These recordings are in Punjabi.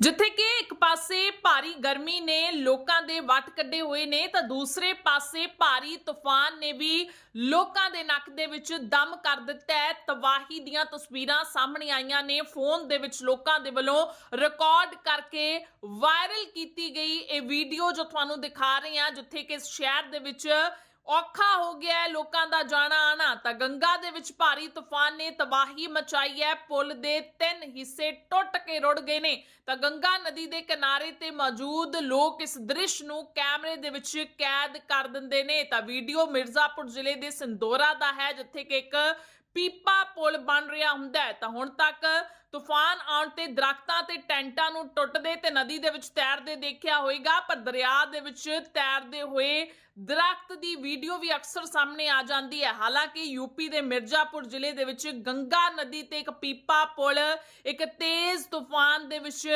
ਜਿੱਥੇ ਕਿ ਇੱਕ ਪਾਸੇ ਭਾਰੀ ਗਰਮੀ ਨੇ ਲੋਕਾਂ ਦੇ ਵੱਟ ਕੱਢੇ ਹੋਏ ਨੇ, ਤਾਂ ਦੂਸਰੇ ਪਾਸੇ ਭਾਰੀ ਤੂਫਾਨ ਨੇ ਵੀ ਲੋਕਾਂ ਦੇ ਨੱਕ ਦੇ ਵਿੱਚ ਦਮ ਕਰ ਦਿੱਤਾ ਹੈ। ਤਬਾਹੀ ਦੀਆਂ ਤਸਵੀਰਾਂ ਸਾਹਮਣੇ ਆਈਆਂ ਨੇ। ਫੋਨ ਦੇ ਵਿੱਚ ਲੋਕਾਂ ਦੇ ਵੱਲੋਂ ਰਿਕਾਰਡ ਕਰਕੇ ਵਾਇਰਲ ਕੀਤੀ ਗਈ ਇਹ ਵੀਡੀਓ ਜੋ ਤੁਹਾਨੂੰ ਦਿਖਾ ਰਹੇ ਹਾਂ, ਜਿੱਥੇ ਕਿ ਸ਼ਹਿਰ ਦੇ ਵਿੱਚ ਔਖਾ ਹੋ ਗਿਆ ਹੈ ਲੋਕਾਂ ਦਾ ਜਾਣਾ ਆਣਾ। ਤਾਂ ਗੰਗਾ ਦੇ ਵਿੱਚ ਭਾਰੀ ਤੂਫਾਨ ਨੇ ਤਬਾਹੀ ਮਚਾਈ ਹੈ। ਪੁਲ ਦੇ ਤਿੰਨ ਹਿੱਸੇ ਟੁੱਟ ਕੇ ਰੁੜ ਗਏ ਨੇ। ਤਾਂ ਗੰਗਾ ਨਦੀ ਦੇ ਕਿਨਾਰੇ ਤੇ ਮੌਜੂਦ ਲੋਕ ਇਸ ਦ੍ਰਿਸ਼ ਨੂੰ ਕੈਮਰੇ ਦੇ ਵਿੱਚ ਕੈਦ ਕਰ ਦਿੰਦੇ ਨੇ। ਤਾਂ ਵੀਡੀਓ ਮਿਰਜ਼ਾਪੁਰ ਜ਼ਿਲ੍ਹੇ ਦੇ ਸਿੰਦੋਰਾ ਦਾ ਹੈ, ਜਿੱਥੇ ਕਿ ਇੱਕ ਪੀਪਾ ਪੁਲ ਬਣ ਰਿਹਾ ਹੁੰਦਾ ਹੈ। ਤਾਂ ਹੁਣ ਤੱਕ ਤੂਫਾਨ ਆਉਣ ਤੇ ਦਰਖਤਾਂ ਤੇ ਟੈਂਟਾਂ ਨੂੰ ਟੁੱਟਦੇ ਤੇ ਨਦੀ ਦੇ ਵਿੱਚ ਤੈਰਦੇ ਦੇਖਿਆ ਹੋਵੇਗਾ ਪਰ ਦਰਿਆ ਦੇ ਵਿੱਚ ਤੈਰਦੇ ਹੋਏ ਦਰਖਤ ਦੀ ਵੀਡੀਓ ਵੀ ਅਕਸਰ ਸਾਹਮਣੇ ਆ ਜਾਂਦੀ ਹੈ। ਹਾਲਾਂਕਿ ਯੂਪੀ ਦੇ ਮਿਰਜ਼ਾਪੁਰ ਜ਼ਿਲ੍ਹੇ ਦੇ ਵਿੱਚ ਗੰਗਾ ਨਦੀ ਤੇ ਇੱਕ ਪੀਪਾ ਪੁਲ, ਇੱਕ ਤੇਜ਼ ਤੂਫਾਨ ਦੇ ਵਿੱਚ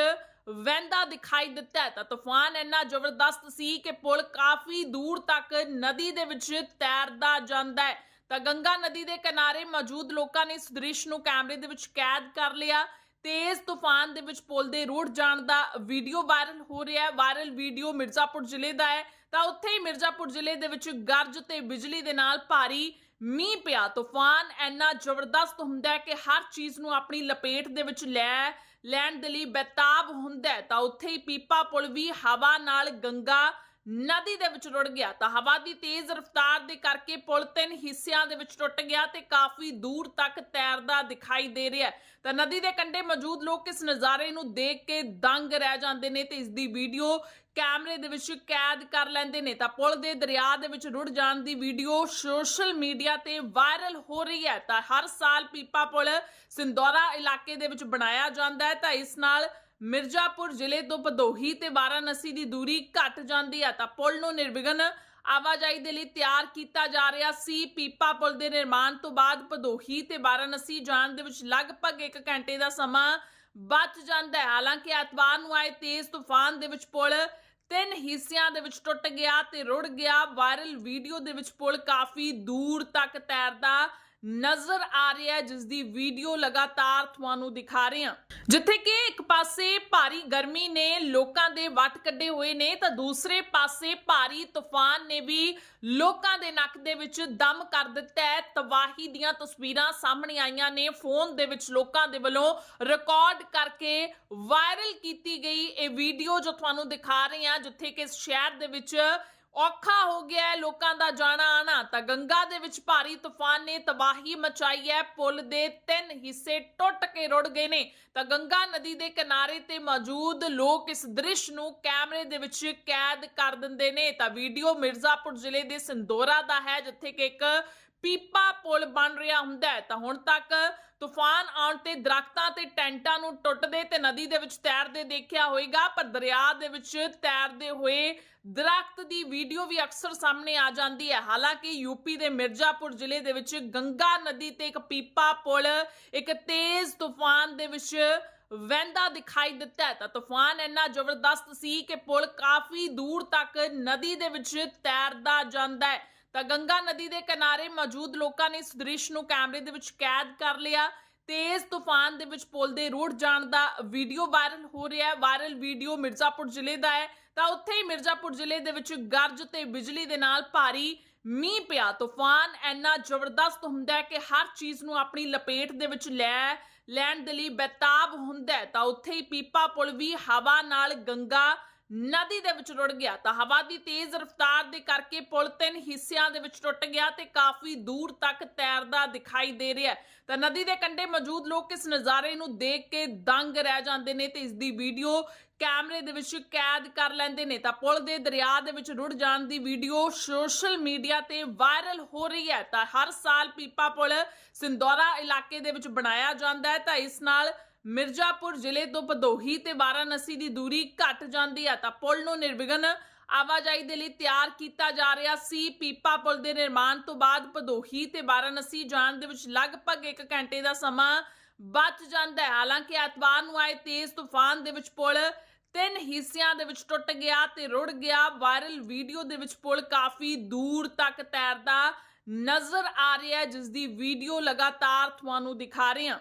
ਵਹਿੰਦਾ ਦਿਖਾਈ ਦਿੱਤਾ ਹੈ। ਤਾਂ ਤੂਫਾਨ ਇੰਨਾ ਜ਼ਬਰਦਸਤ ਸੀ ਕਿ ਪੁਲ ਕਾਫੀ ਦੂਰ ਤੱਕ ਨਦੀ ਦੇ ਵਿੱਚ ਤੈਰਦਾ ਜਾਂਦਾ ਹੈ। ਤਾਂ ਗੰਗਾ ਨਦੀ ਦੇ ਕਿਨਾਰੇ ਮੌਜੂਦ ਲੋਕਾਂ ਨੇ ਇਸ ਦ੍ਰਿਸ਼ ਨੂੰ ਕੈਮਰੇ ਦੇ ਵਿੱਚ ਕੈਦ ਕਰ ਲਿਆ। ਤੇਜ਼ ਤੂਫਾਨ ਦੇ ਵਿੱਚ ਪੁਲ ਦੇ ਰੁੜ ਜਾਣ ਦਾ ਵੀਡੀਓ ਵਾਇਰਲ ਹੋ ਰਿਹਾ ਹੈ। ਵਾਇਰਲ ਵੀਡੀਓ ਮਿਰਜ਼ਾਪੁਰ ਜ਼ਿਲ੍ਹੇ ਦਾ ਹੈ। ਤਾਂ ਉੱਥੇ ਹੀ ਮਿਰਜ਼ਾਪੁਰ ਜ਼ਿਲ੍ਹੇ ਦੇ ਵਿੱਚ ਗਰਜ ਤੇ ਬਿਜਲੀ ਦੇ ਨਾਲ ਭਾਰੀ ਮੀਂਹ ਪਿਆ। ਤੂਫਾਨ ਇੰਨਾ ਜ਼ਬਰਦਸਤ ਹੁੰਦਾ ਹੈ ਕਿ ਹਰ ਚੀਜ਼ ਨੂੰ ਆਪਣੀ ਲਪੇਟ ਦੇ ਵਿੱਚ ਲੈ, ਲੈਣ ਦੇ ਲਈ ਬੇਤਾਬ ਹੁੰਦਾ ਤਾਂ ਉੱਥੇ ਹੀ ਪੀਪਾ ਪੁਲ ਵੀ ਹਵਾ ਨਾਲ ਗੰਗਾ ਨਦੀ ਦੇ ਵਿੱਚ ਰੁੜ ਗਿਆ। ਤਾਂ ਹਵਾ ਦੀ ਤੇਜ਼ ਰਫ਼ਤਾਰ ਦੇ ਕਰਕੇ ਪੁਲ ਤਿੰਨ ਹਿੱਸਿਆਂ ਦੇ ਵਿੱਚ ਟੁੱਟ ਗਿਆ ਤੇ ਕਾਫੀ ਦੂਰ ਤੱਕ ਤੈਰਦਾ ਦਿਖਾਈ ਦੇ ਰਿਹਾ ਤਾਂ ਨਦੀ ਦੇ ਕੰਢੇ ਮੌਜੂਦ ਲੋਕ ਇਸ ਨਜ਼ਾਰੇ ਨੂੰ ਦੇਖ ਕੇ ਦੰਗ ਰਹਿ ਜਾਂਦੇ ਨੇ ਤੇ ਇਸ ਦੀ ਵੀਡੀਓ ਕੈਮਰੇ ਦੇ ਵਿੱਚ ਕੈਦ ਕਰ ਲੈਂਦੇ ਨੇ। ਤਾਂ ਪੁਲ ਦੇ ਦਰਿਆ ਦੇ ਵਿੱਚ ਰੁੜ ਜਾਣ ਦੀ ਵੀਡੀਓ ਸੋਸ਼ਲ ਮੀਡੀਆ ਤੇ ਵਾਇਰਲ ਹੋ ਰਹੀ ਹੈ। ਤਾਂ ਹਰ ਸਾਲ ਪੀਪਾ ਪੁਲ ਸਿੰਦੌਰਾ ਇਲਾਕੇ ਦੇ ਵਿੱਚ ਬਣਾਇਆ ਜਾਂਦਾ ਹੈ। ਤਾਂ ਇਸ ਨਾਲ ਮਿਰਜ਼ਾਪੁਰ ਜ਼ਿਲ੍ਹੇ ਤੋਂ ਭਦੋਹੀ ਤੇ ਵਾਰਾਣਸੀ ਦੀ ਦੂਰੀ ਘਟ ਜਾਂਦੀ ਹੈ, ਤਾਂ ਪੁਲ ਨੂੰ ਨਿਰਵਿਘਨ ਆਵਾਜਾਈ ਦੇ ਲਈ ਤਿਆਰ ਕੀਤਾ ਜਾ ਰਿਹਾ ਸੀ। ਪੀਪਾ ਪੁਲ ਦੇ ਨਿਰਮਾਣ ਤੋਂ ਬਾਅਦ ਭਦੋਹੀ ਤੇ ਵਾਰਾਣਸੀ ਜਾਣ ਦੇ ਵਿੱਚ ਲਗਭਗ 1 ਘੰਟੇ ਦਾ ਸਮਾਂ ਬਚ ਜਾਂਦਾ ਹੈ। ਹਾਲਾਂਕਿ ਐਤਵਾਰ ਨੂੰ ਆਏ ਤੇਜ਼ ਤੂਫਾਨ ਦੇ ਵਿੱਚ ਪੁਲ ਤਿੰਨ ਹਿੱਸਿਆਂ ਦੇ ਵਿੱਚ ਟੁੱਟ ਗਿਆ ਤੇ ਰੁੜ ਗਿਆ। ਵਾਇਰਲ ਵੀਡੀਓ ਦੇ ਵਿੱਚ ਪੁਲ ਕਾਫੀ ਦੂਰ ਤੱਕ ਤੈਰਦਾ ਨਜ਼ਰ ਆ ਰਿਹਾ ਜਿਸ ਦੀ ਵੀਡੀਓ ਲਗਾਤਾਰ ਤੁਹਾਨੂੰ ਦਿਖਾ ਰਹੇ ਹਾਂ। ਜਿੱਥੇ ਕਿ ਇੱਕ ਪਾਸੇ ਭਾਰੀ ਗਰਮੀ ਨੇ ਲੋਕਾਂ ਦੇ ਵੱਟ ਕੱਢੇ ਹੋਏ ਨੇ, ਤਾਂ ਦੂਸਰੇ ਪਾਸੇ ਭਾਰੀ ਤੂਫਾਨ ਨੇ ਵੀ ਲੋਕਾਂ ਦੇ ਨੱਕ ਦੇ ਵਿੱਚ ਦਮ ਕਰ ਦਿੱਤਾ ਹੈ। ਤਬਾਹੀ ਦੀਆਂ ਤਸਵੀਰਾਂ ਸਾਹਮਣੇ ਆਈਆਂ ਨੇ। ਫੋਨ ਦੇ ਵਿੱਚ ਲੋਕਾਂ ਦੇ ਵੱਲੋਂ ਰਿਕਾਰਡ ਕਰਕੇ ਵਾਇਰਲ ਕੀਤੀ ਗਈ ਇਹ ਵੀਡੀਓ ਜੋ ਤੁਹਾਨੂੰ ਦਿਖਾ ਰਹੇ ਹਾਂ, ਜਿੱਥੇ ਕਿ ਸ਼ਹਿਰ ਦੇ ਵਿੱਚ ਔਖਾ ਹੋ ਗਿਆ ਹੈ ਲੋਕਾਂ ਦਾ ਜਾਣਾ ਆਣਾ। ਤਾਂ ਗੰਗਾ ਦੇ ਵਿੱਚ ਭਾਰੀ ਤੂਫਾਨ ਨੇ ਤਬਾਹੀ ਮਚਾਈ ਹੈ। ਪੁਲ ਦੇ ਤਿੰਨ ਹਿੱਸੇ ਟੁੱਟ ਕੇ ਰੁੜ ਗਏ ਨੇ। ਤਾਂ ਗੰਗਾ ਨਦੀ ਦੇ ਕਿਨਾਰੇ ਤੇ ਮੌਜੂਦ ਲੋਕ ਇਸ ਦ੍ਰਿਸ਼ ਨੂੰ ਕੈਮਰੇ ਦੇ ਵਿੱਚ ਕੈਦ ਕਰ ਦਿੰਦੇ ਨੇ। ਤਾਂ ਵੀਡੀਓ ਮਿਰਜ਼ਾਪੁਰ ਜ਼ਿਲ੍ਹੇ ਦੇ ਸਿੰਦੋਰਾ ਦਾ ਹੈ, ਜਿੱਥੇ ਕਿ ਇੱਕ ਪੀਪਾ ਪੁਲ ਬਣ ਰਿਹਾ ਹੁੰਦਾ ਹੈ। ਤਾਂ ਹੁਣ ਤੱਕ ਤੂਫਾਨ ਆਉਣ ਤੇ ਦਰਖਤਾਂ ਤੇ ਟੈਂਟਾਂ ਨੂੰ ਟੁੱਟਦੇ ਤੇ ਨਦੀ ਦੇ ਵਿੱਚ ਤੈਰਦੇ ਦੇਖਿਆ ਹੋਵੇਗਾ ਪਰ ਦਰਿਆ ਦੇ ਵਿੱਚ ਤੈਰਦੇ ਹੋਏ ਦਰਖਤ ਦੀ ਵੀਡੀਓ ਵੀ ਅਕਸਰ ਸਾਹਮਣੇ ਆ ਜਾਂਦੀ ਹੈ। ਹਾਲਾਂਕਿ ਯੂਪੀ ਦੇ ਮਿਰਜ਼ਾਪੁਰ ਜ਼ਿਲ੍ਹੇ ਦੇ ਵਿੱਚ ਗੰਗਾ ਨਦੀ ਤੇ ਇੱਕ ਪੀਪਾ ਪੁਲ, ਇੱਕ ਤੇਜ਼ ਤੂਫਾਨ ਦੇ ਵਿੱਚ ਵਹਿੰਦਾ ਦਿਖਾਈ ਦਿੱਤਾ ਤਾਂ ਤੂਫਾਨ ਇੰਨਾ ਜ਼ਬਰਦਸਤ ਸੀ ਕਿ ਪੁਲ ਕਾਫੀ ਦੂਰ ਤੱਕ ਨਦੀ ਦੇ ਵਿੱਚ ਤੈਰਦਾ ਜਾਂਦਾ ਹੈ। ਤਾਂ ਗੰਗਾ ਨਦੀ ਦੇ ਕਿਨਾਰੇ ਮੌਜੂਦ ਲੋਕਾਂ ਨੇ ਇਸ ਦ੍ਰਿਸ਼ ਨੂੰ ਕੈਮਰੇ ਦੇ ਵਿੱਚ ਕੈਦ ਕਰ ਲਿਆ। ਤੇਜ਼ ਤੂਫਾਨ ਦੇ ਵਿੱਚ ਪੁਲ ਦੇ ਰੁੜ ਜਾਣ ਦਾ ਵੀਡੀਓ ਵਾਇਰਲ ਹੋ ਰਿਹਾ ਹੈ। ਵਾਇਰਲ ਵੀਡੀਓ ਮਿਰਜ਼ਾਪੁਰ ਜ਼ਿਲ੍ਹੇ ਦਾ ਹੈ। ਤਾਂ ਉੱਥੇ ਹੀ ਮਿਰਜ਼ਾਪੁਰ ਜ਼ਿਲ੍ਹੇ ਦੇ ਵਿੱਚ ਗਰਜ ਤੇ ਬਿਜਲੀ ਦੇ ਨਾਲ ਭਾਰੀ ਮੀਂਹ ਪਿਆ। ਤੂਫਾਨ ਇੰਨਾ ਜ਼ਬਰਦਸਤ ਹੁੰਦਾ ਹੈ ਕਿ ਹਰ ਚੀਜ਼ ਨੂੰ ਆਪਣੀ ਲਪੇਟ ਦੇ ਵਿੱਚ ਲੈ ਲੈਣ ਦੇ ਲਈ ਬੇਤਾਬ ਹੁੰਦਾ ਹੈ। ਤਾਂ ਉੱਥੇ ਹੀ ਪੀਪਾ ਪੁਲ ਵੀ ਹਵਾ ਨਾਲ ਗੰਗਾ ਨਦੀ ਦੇ ਵਿੱਚ ਰੁੜ ਗਿਆ ਤਾਂ ਹਵਾ ਦੀ ਤੇਜ਼ ਰਫ਼ਤਾਰ ਦੇ ਕਰਕੇ ਪੁਲ ਤਿੰਨ ਹਿੱਸਿਆਂ ਦੇ ਵਿੱਚ ਟੁੱਟ ਗਿਆ ਤੇ ਕਾਫੀ ਦੂਰ ਤੱਕ ਤੈਰਦਾ ਦਿਖਾਈ ਦੇ ਰਿਹਾ ਤਾਂ ਨਦੀ ਦੇ ਕੰਢੇ ਮੌਜੂਦ ਲੋਕ ਇਸ ਨਜ਼ਾਰੇ ਨੂੰ ਦੇਖ ਕੇ ਦੰਗ ਰਹਿ ਜਾਂਦੇ ਨੇ ਤੇ ਇਸ ਦੀ ਵੀਡੀਓ ਕੈਮਰੇ ਦੇ ਵਿੱਚ ਕੈਦ ਕਰ ਲੈਂਦੇ ਨੇ। ਤਾਂ ਪੁਲ ਦੇ ਦਰਿਆ ਦੇ ਵਿੱਚ ਰੁੜ ਜਾਣ ਦੀ ਵੀਡੀਓ ਸੋਸ਼ਲ ਮੀਡੀਆ ਤੇ ਵਾਇਰਲ ਹੋ ਰਹੀ ਹੈ। ਤਾਂ ਹਰ ਸਾਲ ਪੀਪਾ ਪੁਲ ਸਿੰਦੌਰਾ ਇਲਾਕੇ ਦੇ ਵਿੱਚ ਬਣਾਇਆ ਜਾਂਦਾ ਹੈ। ਤਾਂ ਇਸ ਨਾਲ ਮਿਰਜ਼ਾਪੁਰ ਜ਼ਿਲ੍ਹੇ ਤੋਂ ਭਦੋਹੀ ਤੇ ਵਾਰਾਣਸੀ ਦੀ ਦੂਰੀ ਘਟ ਜਾਂਦੀ ਹੈ, ਤਾਂ ਪੁਲ ਨੂੰ ਨਿਰਵਿਘਨ ਆਵਾਜਾਈ ਦੇ ਲਈ ਤਿਆਰ ਕੀਤਾ ਜਾ ਰਿਹਾ ਸੀ। ਪੀਪਾ ਪੁਲ ਦੇ ਨਿਰਮਾਣ ਤੋਂ ਬਾਅਦ ਭਦੋਹੀ ਤੇ ਵਾਰਾਣਸੀ ਜਾਣ ਦੇ ਵਿੱਚ ਲਗਭਗ 1 ਘੰਟੇ ਦਾ ਸਮਾਂ ਬਚ ਜਾਂਦਾ ਹੈ। ਹਾਲਾਂਕਿ ਐਤਵਾਰ ਨੂੰ ਆਏ ਤੇਜ਼ ਤੂਫਾਨ ਦੇ ਵਿੱਚ ਪੁਲ ਤਿੰਨ ਹਿੱਸਿਆਂ ਦੇ ਵਿੱਚ ਟੁੱਟ ਗਿਆ ਤੇ ਰੁੜ ਗਿਆ। ਵਾਇਰਲ ਵੀਡੀਓ ਦੇ ਵਿੱਚ ਪੁਲ ਕਾਫੀ ਦੂਰ ਤੱਕ ਤੈਰਦਾ ਨਜ਼ਰ ਆ ਰਿਹਾ ਹੈ, ਜਿਸ ਦੀ ਵੀਡੀਓ ਲਗਾਤਾਰ ਤੁਹਾਨੂੰ ਦਿਖਾ ਰਹੇ ਹਾਂ।